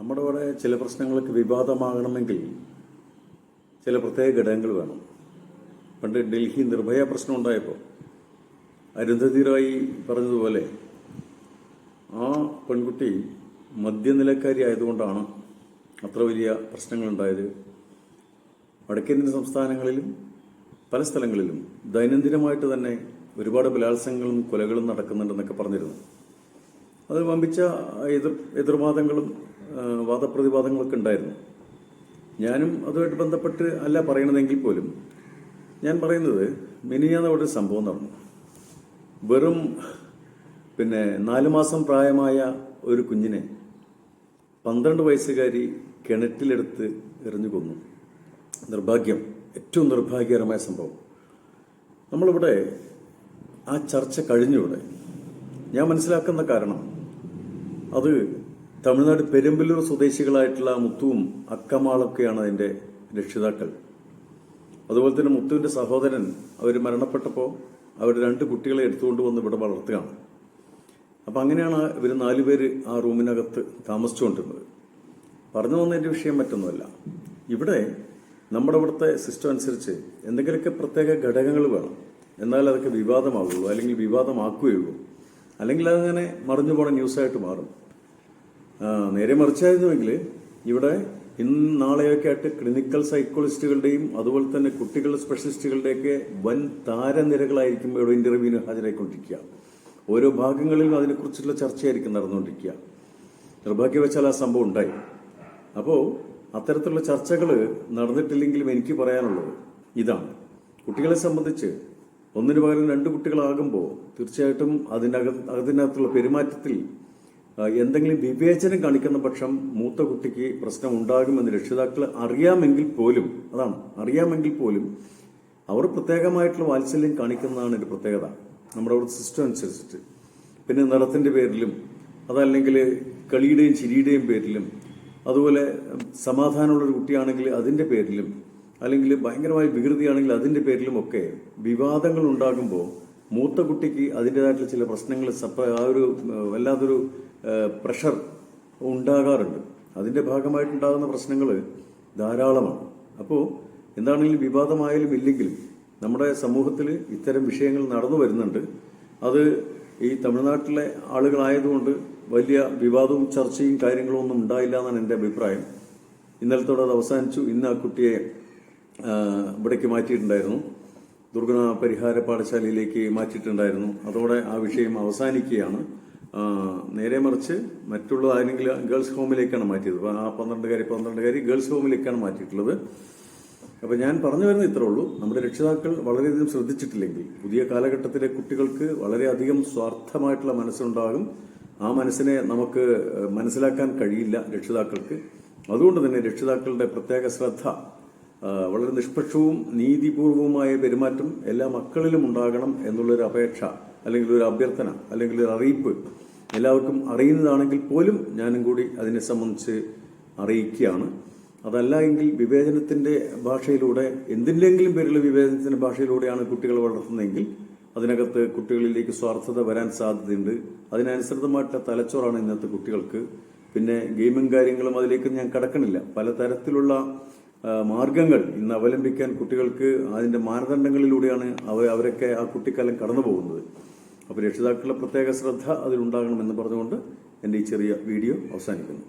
നമ്മുടെ ഇവിടെ ചില പ്രശ്നങ്ങൾക്ക് വിവാദമാകണമെങ്കിൽ ചില പ്രത്യേക ഘടകങ്ങൾ വേണം. പണ്ട് ഡൽഹി നിർഭയ പ്രശ്നം ഉണ്ടായപ്പോൾ അരുന്ധതി റായി പറഞ്ഞതുപോലെ ആ പെൺകുട്ടി മദ്യനിലക്കാരി ആയതുകൊണ്ടാണ് അത്ര വലിയ പ്രശ്നങ്ങളുണ്ടായത്. വടക്കേന്ത്യൻ സംസ്ഥാനങ്ങളിലും പല സ്ഥലങ്ങളിലും ദൈനംദിനമായിട്ട് തന്നെ ഒരുപാട് ബലാത്സംഗങ്ങളും കൊലകളും നടക്കുന്നുണ്ടെന്നൊക്കെ പറഞ്ഞിരുന്നു. അത് വമ്പിച്ച എതിർ എതിർവാദങ്ങളും വാദപ്രതിവാദങ്ങളൊക്കെ ഉണ്ടായിരുന്നു. ഞാനും അതുമായിട്ട് ബന്ധപ്പെട്ട് അല്ല പറയണതെങ്കിൽ പോലും ഞാൻ പറയുന്നത് മിനിയാന്ന് അവിടെ സംഭവം നടന്നു. വെറും പിന്നെ നാല് മാസം പ്രായമായ ഒരു കുഞ്ഞിനെ പന്ത്രണ്ട് വയസ്സുകാരി കിണറ്റിലെടുത്ത് എറിഞ്ഞു കൊന്നു. നിർഭാഗ്യം ഏറ്റവും നിർഭാഗ്യകരമായ സംഭവം. നമ്മളിവിടെ ആ ചർച്ച കഴിഞ്ഞിവിടെ ഞാൻ മനസ്സിലാക്കുന്ന കാരണം അത് തമിഴ്നാട് പെരുമ്പല്ലൂർ സ്വദേശികളായിട്ടുള്ള മുത്തുവും അക്കമാളൊക്കെയാണ് അതിന്റെ രക്ഷിതാക്കൾ. അതുപോലെ തന്നെ മുത്തുവിന്റെ സഹോദരൻ അവർ മരണപ്പെട്ടപ്പോൾ അവർ രണ്ട് കുട്ടികളെ എടുത്തുകൊണ്ട് വന്ന് ഇവിടെ വളർത്തുകയാണ്. അപ്പം അങ്ങനെയാണ് ഇവർ നാലുപേര് ആ റൂമിനകത്ത് താമസിച്ചുകൊണ്ടിരുന്നത്. പറഞ്ഞു വന്നതിന്റെ വിഷയം മറ്റൊന്നുമല്ല. ഇവിടെ നമ്മുടെ ഇവിടുത്തെ സിസ്റ്റം അനുസരിച്ച് എന്തെങ്കിലുമൊക്കെ പ്രത്യേക ഘടകങ്ങൾ വേണം. എന്നാൽ അതൊക്കെ വിവാദമാകുള്ളൂ അല്ലെങ്കിൽ വിവാദമാക്കുകയുള്ളൂ. അല്ലെങ്കിൽ അതങ്ങനെ മറിഞ്ഞു പോണ ന്യൂസായിട്ട് മാറും. നേരെ മറിച്ചായിരുന്നുവെങ്കിൽ ഇവിടെ ഇന്ന് നാളെയൊക്കെ ആയിട്ട് ക്ലിനിക്കൽ സൈക്കോളിസ്റ്റുകളുടെയും അതുപോലെ തന്നെ കുട്ടികളുടെ സ്പെഷ്യലിസ്റ്റുകളുടെയൊക്കെ വൻ താരനിരകളായിരിക്കും ഇവിടെ ഇന്റർവ്യൂവിന് ഹാജരായിക്കൊണ്ടിരിക്കുക. ഓരോ ഭാഗങ്ങളിലും അതിനെക്കുറിച്ചുള്ള ചർച്ചയായിരിക്കും നടന്നുകൊണ്ടിരിക്കുക. നിർഭാഗ്യവശാൽ ആ സംഭവം ഉണ്ടായി. അപ്പോൾ അത്തരത്തിലുള്ള ചർച്ചകൾ നടന്നിട്ടില്ലെങ്കിലും എനിക്ക് പറയാനുള്ളത് ഇതാണ്. കുട്ടികളെ സംബന്ധിച്ച് ഒന്നിനു പകരം രണ്ട് കുട്ടികളാകുമ്പോൾ തീർച്ചയായിട്ടും അതിനകത്ത് അതിനകത്തുള്ള പെരുമാറ്റത്തിൽ എന്തെങ്കിലും വിവേചനം കാണിക്കുന്ന പക്ഷം മൂത്ത കുട്ടിക്ക് പ്രശ്നം ഉണ്ടാകുമെന്ന് രക്ഷിതാക്കൾ അറിയാമെങ്കിൽ പോലും അതാണ് അറിയാമെങ്കിൽ പോലും അവർ പ്രത്യേകമായിട്ടുള്ള വാത്സല്യം കാണിക്കുന്നതാണ് ഒരു പ്രത്യേകത നമ്മുടെ അവിടെ സിസ്റ്റം അനുസരിച്ചിട്ട്. പിന്നെ നിറത്തിന്റെ പേരിലും അതല്ലെങ്കിൽ കളിയുടെയും ചിരിയുടെയും പേരിലും അതുപോലെ സമാധാനമുള്ള ഒരു കുട്ടിയാണെങ്കിൽ അതിന്റെ പേരിലും അല്ലെങ്കിൽ ഭയങ്കരമായ വികൃതിയാണെങ്കിൽ അതിന്റെ പേരിലും ഒക്കെ വിവാദങ്ങൾ ഉണ്ടാകുമ്പോൾ മൂത്ത കുട്ടിക്ക് അതിന്റെതായിട്ടുള്ള ചില പ്രശ്നങ്ങൾ ആ ഒരു ഏഹ്, പ്രഷർ ഉണ്ടാകാറുണ്ട്. അതിന്റെ ഭാഗമായിട്ടുണ്ടാകുന്ന പ്രശ്നങ്ങൾ ധാരാളമാണ്. അപ്പോൾ എന്താണെങ്കിലും വിവാദമായാലും ഇല്ലെങ്കിലും നമ്മുടെ സമൂഹത്തിൽ ഇത്തരം വിഷയങ്ങൾ നടന്നു വരുന്നുണ്ട്. അത് ഈ തമിഴ്നാട്ടിലെ ആളുകളായതുകൊണ്ട് വലിയ വിവാദവും ചർച്ചയും കാര്യങ്ങളും ഒന്നും ഉണ്ടായില്ല എന്നാണ് എന്റെ അഭിപ്രായം. ഇന്നലത്തോടെ അത് അവസാനിച്ചു. ഇന്ന് ആ കുട്ടിയെ ഇവിടേക്ക് മാറ്റിയിട്ടുണ്ടായിരുന്നു. ദുർഗുണ പരിഹാര പാഠശാലയിലേക്ക് മാറ്റിയിട്ടുണ്ടായിരുന്നു. അതോടെ ആ വിഷയം അവസാനിക്കുകയാണ്. നേരെ മറിച്ച് മറ്റുള്ള ആരെങ്കിലും ഗേൾസ് ഹോമിലേക്കാണ് മാറ്റിയത്. അപ്പൊ ആ പന്ത്രണ്ടുകാരി പന്ത്രണ്ടുകാരി ഗേൾസ് ഹോമിലേക്കാണ് മാറ്റിയിട്ടുള്ളത്. അപ്പൊ ഞാൻ പറഞ്ഞു വരുന്നത് ഇത്രേ ഉള്ളൂ. നമ്മുടെ രക്ഷിതാക്കൾ വളരെയധികം ശ്രദ്ധിച്ചിട്ടില്ലെങ്കിൽ പുതിയ കാലഘട്ടത്തിലെ കുട്ടികൾക്ക് വളരെയധികം സ്വാർത്ഥമായിട്ടുള്ള മനസ്സുണ്ടാകും. ആ മനസ്സിനെ നമുക്ക് മനസ്സിലാക്കാൻ കഴിയില്ല രക്ഷിതാക്കൾക്ക്. അതുകൊണ്ട് തന്നെ രക്ഷിതാക്കളുടെ പ്രത്യേക ശ്രദ്ധ വളരെ നിഷ്പക്ഷവും നീതിപൂർവവുമായ പെരുമാറ്റം എല്ലാ മക്കളിലും ഉണ്ടാകണം എന്നുള്ളൊരു അപേക്ഷ അല്ലെങ്കിൽ ഒരു അഭ്യർത്ഥന അല്ലെങ്കിൽ ഒരു അറിയിപ്പ് എല്ലാവർക്കും അറിയുന്നതാണെങ്കിൽ പോലും ഞാനും കൂടി അതിനെ സംബന്ധിച്ച് അറിയിക്കുകയാണ്. അതല്ല എങ്കിൽ വിവേചനത്തിന്റെ ഭാഷയിലൂടെ എന്തിന്റെങ്കിലും പേരിൽ വിവേചനത്തിന്റെ ഭാഷയിലൂടെയാണ് കുട്ടികളെ വളർത്തുന്നതെങ്കിൽ അതിനകത്ത് കുട്ടികളിലേക്ക് സ്വാർത്ഥത വരാൻ സാധ്യതയുണ്ട്. അതിനനുസൃതമായിട്ടുള്ള തലച്ചോറാണ് ഇന്നത്തെ കുട്ടികൾക്ക്. പിന്നെ ഗെയിമും കാര്യങ്ങളും അതിലേക്ക് ഞാൻ കടക്കണില്ല. പലതരത്തിലുള്ള മാർഗങ്ങൾ ഇന്ന് അവലംബിക്കാൻ കുട്ടികൾക്ക് അതിന്റെ മാനദണ്ഡങ്ങളിലൂടെയാണ് അവ അവരൊക്കെ ആ കുട്ടിക്കാലം കടന്നു പോകുന്നത് അപ്പോൾ രക്ഷിതാക്കളുടെ പ്രത്യേക ശ്രദ്ധ അതിലുണ്ടാകണമെന്ന് പറഞ്ഞുകൊണ്ട് എന്റെ ഈ ചെറിയ വീഡിയോ അവസാനിക്കുന്നു.